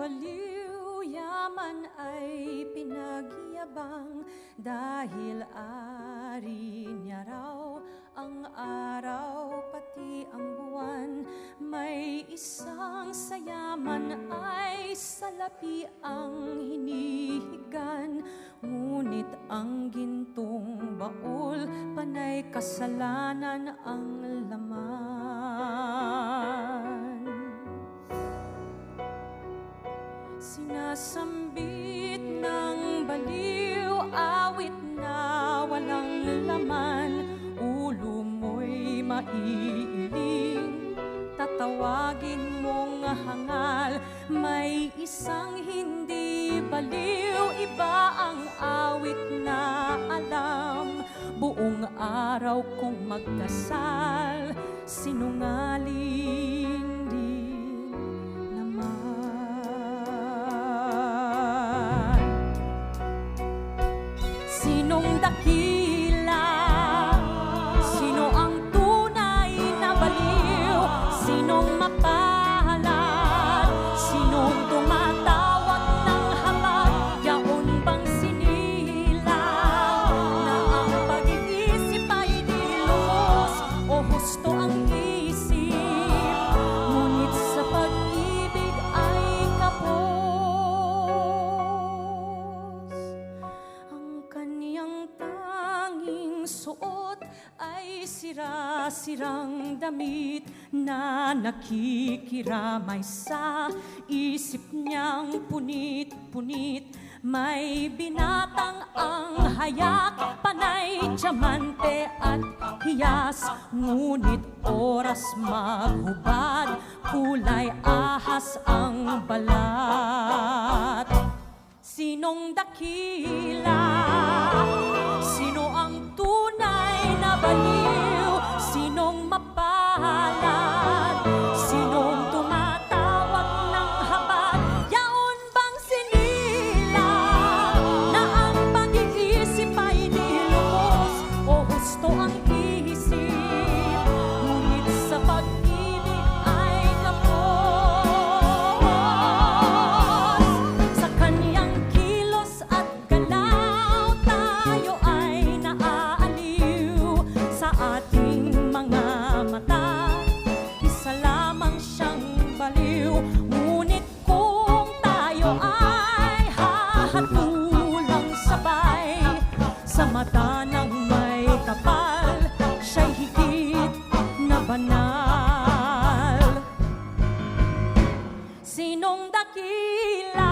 baliw, yaman ay pinagyabang Dahil ari niya raw ang araw pati ang buwan. May isang sayaman ay salapi ang hinihigan Ngunit ang gintong baul panay kasalanan ang laman Sinasambit ng baliw, awit na walang laman. Ulo mo'y maiiling, tatawagin mong hangal. May isang hindi baliw, iba ang awit na alam. Buong araw kong magdasal, sinungaling suot ay sira-sirang damit na nakikiramay sa isip niyang punit-punit. May binatang ang hayak, panay, diamante at hiyas. Ngunit oras maghubad, kulay ahas ang balat. Sinong dakila? Tunay na baliw? Sinong mapalad? Sa mata ng may kapal Siya'y higit na banal Sinong dakila?